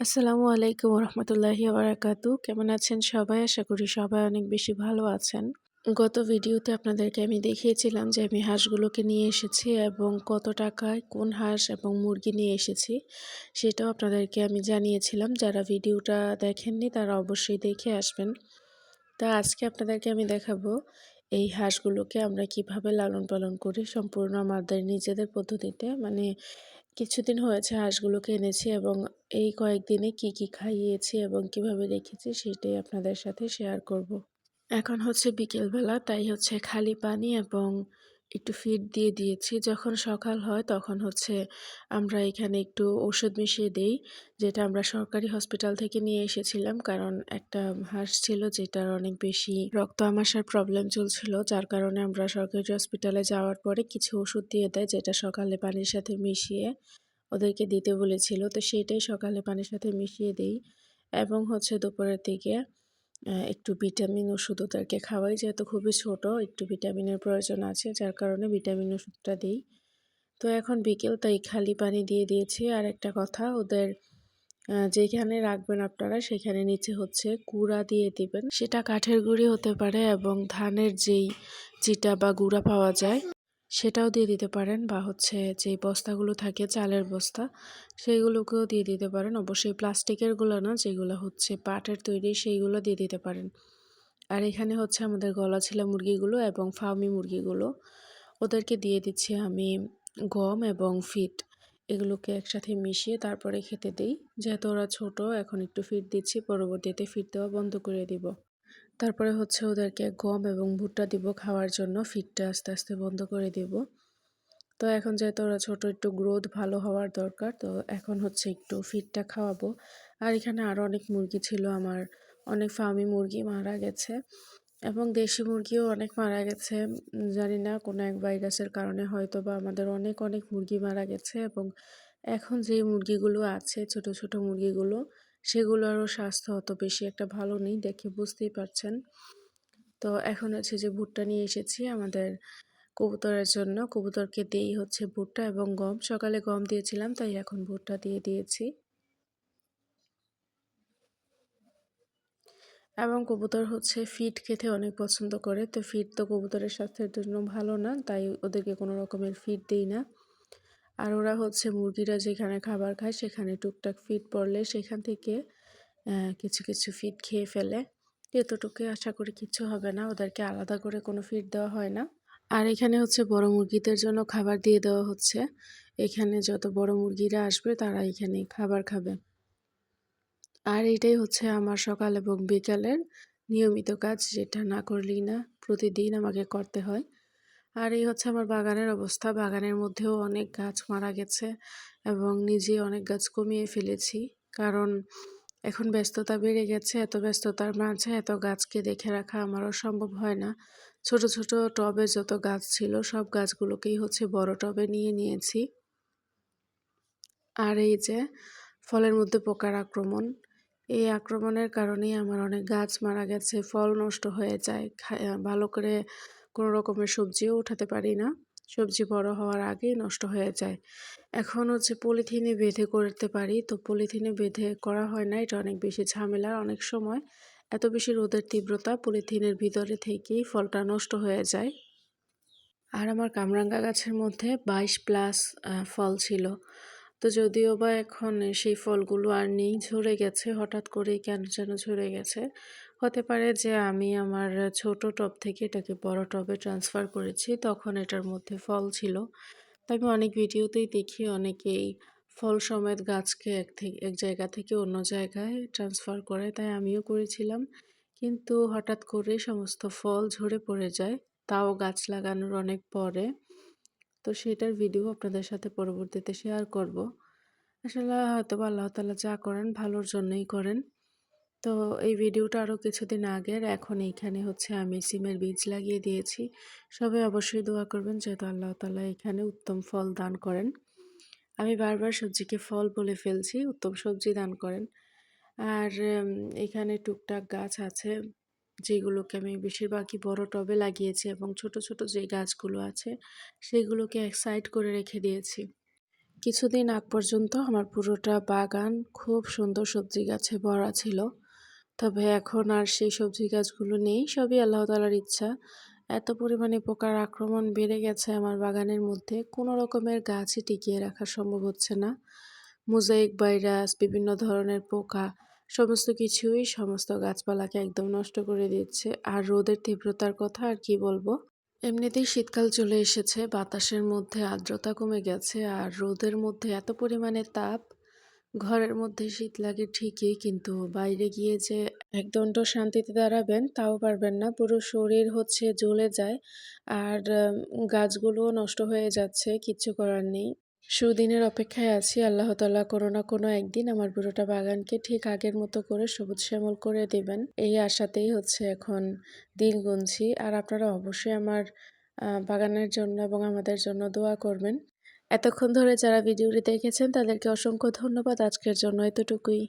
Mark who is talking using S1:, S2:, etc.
S1: আসসালামু আলাইকুম রহমতুল্লাহি বারাকাতু কেমন আছেন সবাই? আশা করি সবাই অনেক বেশি ভালো আছেন। গত ভিডিওতে আপনাদেরকে আমি দেখিয়েছিলাম যে আমি হাঁসগুলোকে নিয়ে এসেছি এবং কত টাকায় কোন হাঁস এবং মুরগি নিয়ে এসেছি। সেটাও আপনাদেরকে আমি জানিয়েছিলাম। যারা ভিডিওটা দেখেননি তারা অবশ্যই দেখে আসবেন। তা আজকে আপনাদেরকে আমি দেখাবো এই হাঁসগুলোকে আমরা কীভাবে লালন পালন করি সম্পূর্ণ আমাদের নিজেদের পদ্ধতিতে। মানে কিছুদিন হয়েছে হাঁসগুলোকে এনেছি এবং এই কয়েকদিনে কি কি খাইয়েছি এবং কীভাবে রেখেছি সেটাই আপনাদের সাথে শেয়ার করব। এখন হচ্ছে বিকেলবেলা, তাই হচ্ছে খালি পানি এবং একটু ফিড দিয়ে দিয়েছি যখন সকাল হয় তখন হচ্ছে আমরা এখানে একটু ওষুধ মিশিয়ে দেই, যেটা আমরা সরকারি হসপিটাল থেকে নিয়ে এসেছিলাম কারণ একটা হাঁস ছিল যেটার অনেক বেশি রক্ত আমাশার প্রবলেম চলছিল, যার কারণে আমরা সরকারি হসপিটালে যাওয়ার পরে কিছু ওষুধ দিয়ে দেয়, যেটা সকালে পানির সাথে মিশিয়ে ওদেরকে দিতে বলেছিল। তো সেটাই সকালে পানির সাথে মিশিয়ে দিই এবং হচ্ছে দুপুরের দিকে একটু ভিটামিন ওষুধ ওদেরকে খাওয়াই। যেহেতু খুবই ছোট, একটু ভিটামিনের প্রয়োজন আছে, যার কারণে ভিটামিন ওষুধটা দিই। তো এখন বিকেল, তাই খালি পানি দিয়ে দিয়েছি। আর একটা কথা, ওদের যেখানে রাখবেন আপনারা, সেখানে নিচে হচ্ছে কুড়া দিয়ে দিবেন। সেটা কাঠের গুঁড়ি হতে পারে এবং ধানের যেই চিটা বা গুঁড়া পাওয়া যায়। সেটাও দিয়ে দিতে পারেন বা হচ্ছে যে বস্তাগুলো থাকে চালের বস্তা, সেইগুলোকেও দিয়ে দিতে পারেন। অবশ্যই প্লাস্টিকেরগুলো না, যেগুলো হচ্ছে পাটের তৈরি সেইগুলো দিয়ে দিতে পারেন। আর এখানে হচ্ছে আমাদের গলা ছিল মুরগিগুলো এবং ফার্মি মুরগিগুলো। ওদেরকে দিয়ে দিচ্ছি আমি গম এবং ফিট এগুলোকে একসাথে মিশিয়ে তারপরে খেতে দিই। যেহেতু ওরা ছোট, এখন একটু ফিট দিচ্ছি, পরবর্তীতে ফিট দেওয়া বন্ধ করে দিব। তারপরে হচ্ছে ওদেরকে গম এবং ভুট্টা দিব খাওয়ার জন্য ফিটটা আস্তে আস্তে বন্ধ করে দিব। তো এখন যেহেতু ওরা ছোটো, একটু গ্রোথ ভালো হওয়ার দরকার, তো এখন হচ্ছে একটু ফিটটা খাওয়াবো। আর এখানে আরও অনেক মুরগি ছিল আমার, অনেক ফার্মি মুরগি মারা গেছে এবং দেশি মুরগিও অনেক মারা গেছে। জানি না, কোনো এক ভাইরাসের কারণে হয়তো বা আমাদের অনেক অনেক মুরগি মারা গেছে এবং এখন যে মুরগিগুলো আছে, ছোট ছোট মুরগিগুলো সেগুলোরও স্বাস্থ্য অত বেশি একটা ভালো নেই দেখে বুঝতেই পারছেন। তো এখন হচ্ছে যে ভুট্টা নিয়ে এসেছি আমাদের কবুতরের জন্য। কবুতরকে দিয়েই হচ্ছে ভুট্টা এবং গম। সকালে গম দিয়েছিলাম, তাই এখন ভুট্টা দিয়ে দিয়েছি। এবং কবুতর হচ্ছে ফিট খেতে অনেক পছন্দ করে। তো ফিট তো কবুতরের স্বাস্থ্যের জন্য ভালো না, তাই ওদেরকে কোনো রকমের ফিট দিই না। আর ওরা হচ্ছে মুরগিরা যেখানে খাবার খায় সেখানে টুকটাক ফিট পড়লে সেখান থেকে কিছু কিছু ফিট খেয়ে ফেলে। এতটুকু আশা করি কিছু হবে না, ওদেরকে আলাদা করে কোনো ফিট দেওয়া হয় না। আর এখানে হচ্ছে বড় মুরগিদের জন্য খাবার দিয়ে দেওয়া হচ্ছে। এখানে যত বড় মুরগিরা আসবে তারা এখানে খাবার খাবে। আর এটাই হচ্ছে আমার সকাল এবং বিকালের নিয়মিত কাজ, যেটা না করলেই না, প্রতিদিন আমাকে করতে হয়। আর এই হচ্ছে আমার বাগানের অবস্থা। বাগানের মধ্যেও অনেক গাছ মারা গেছে এবং নিজে অনেক গাছ কমিয়ে ফেলেছি। কারণ এখন ব্যস্ততা বেড়ে গেছে, এত ব্যস্ততার মাঝে এত গাছকে দেখে রাখা আমারও সম্ভব হয় না। ছোট ছোট টবে যত গাছ ছিল, সব গাছগুলোকেই হচ্ছে বড় টবে নিয়ে নিয়েছি। আর এই যে ফলের মধ্যে পোকার আক্রমণ, এই আক্রমণের কারণেই আমার অনেক গাছ মারা গেছে, ফল নষ্ট হয়ে যায় ভালো করে কোনো রকমের সবজিও উঠাতে পারি না। সবজি বড় হওয়ার আগেই নষ্ট হয়ে যায়। এখন হচ্ছে পলিথিনে বেঁধে করতে পারি। তো পলিথিনে বেঁধে করা হয় না, এটা অনেক বেশি ঝামেলা অনেক সময়। এত বেশি রোদের তীব্রতা পলিথিনের ভিতরে থেকেই ফলটা নষ্ট হয়ে যায়। আর আমার কামরাঙ্গা গাছের মধ্যে বাইশ প্লাস ফল ছিল। তো যদিও বা এখন সেই ফলগুলো আর নেই, ঝরে গেছে, হঠাৎ করেই কেন যেন ঝরে গেছে। হতে পারে যে আমি আমার ছোট টব থেকে এটাকে বড় টবে ট্রান্সফার করেছি, তখন এটার মধ্যে ফল ছিল। তো আমি অনেক ভিডিওতেই দেখি অনেকেই ফল সমেত গাছকে এক থেকে এক জায়গা থেকে অন্য জায়গায় ট্রান্সফার করে, তাই আমিও করেছিলাম। কিন্তু হঠাৎ করে সমস্ত ফল ঝরে পড়ে যায়, তাও গাছ লাগানোর অনেক পরে। তো সেটার ভিডিও আপনাদের সাথে পরবর্তীতে শেয়ার করব। আসলে হয়তো আল্লাহ তালা যা করেন ভালোর জন্যই করেন। তো এই ভিডিওটা আরও কিছুদিন আগের। এখন এইখানে হচ্ছে আমি সিমের বীজ লাগিয়ে দিয়েছি। সবাই অবশ্যই দোয়া করবেন যেহেতু আল্লাহ তালা এখানে উত্তম ফল দান করেন। আমি বারবার সবজিকে ফল বলে ফেলছি, উত্তম সবজি দান করেন। আর এখানে টুকটাক গাছ আছে যেগুলোকে আমি বেশিরভাগই বড় টবে লাগিয়েছি এবং ছোট ছোট যে গাছগুলো আছে সেগুলোকে এক সাইড করে রেখে দিয়েছি। কিছুদিন আগ পর্যন্ত আমার পুরোটা বাগান খুব সুন্দর সবজি গাছে ভরা ছিল। তবে এখন আর সেই সবজি গাছগুলো নেই, সবই আল্লাহ তালার ইচ্ছা। এত পরিমাণে পোকার আক্রমণ বেড়ে গেছে আমার বাগানের মধ্যে, কোনো রকমের গাছই টিকিয়ে রাখা সম্ভব হচ্ছে না। মোজাইক ভাইরাস, বিভিন্ন ধরনের পোকা, সমস্ত কিছুই সমস্ত গাছপালাকে একদম নষ্ট করে দিচ্ছে। আর রোদের তীব্রতার কথা আর কি বলব? এমনিতেই শীতকাল চলে এসেছে, বাতাসের মধ্যে আর্দ্রতা কমে গেছে, আর রোদের মধ্যে এত পরিমাণে তাপ ঘরের মধ্যে শীত লাগে ঠিকই, কিন্তু বাইরে গিয়ে যে একদণ্ড শান্তিতে দাঁড়াবেন তাও পারবেন না। পুরো শরীর হচ্ছে জ্বলে যায় আর গাছগুলোও নষ্ট হয়ে যাচ্ছে, কিচ্ছু করার নেই। সুদিনের অপেক্ষায় আছি, আল্লাহ তালা কোনো না কোনো একদিন আমার পুরোটা বাগানকে ঠিক আগের মতো করে সবুজ শ্যামল করে দেবেন। এই আশাতেই হচ্ছে এখন দিন গুনছি। আর আপনারা অবশ্যই আমার বাগানের জন্য এবং আমাদের জন্য দোয়া করবেন। এতক্ষণ ধরে যারা ভিডিওটি দেখেছেন তাদেরকে অসংখ্য ধন্যবাদ। আজকের জন্য এতটুকুই।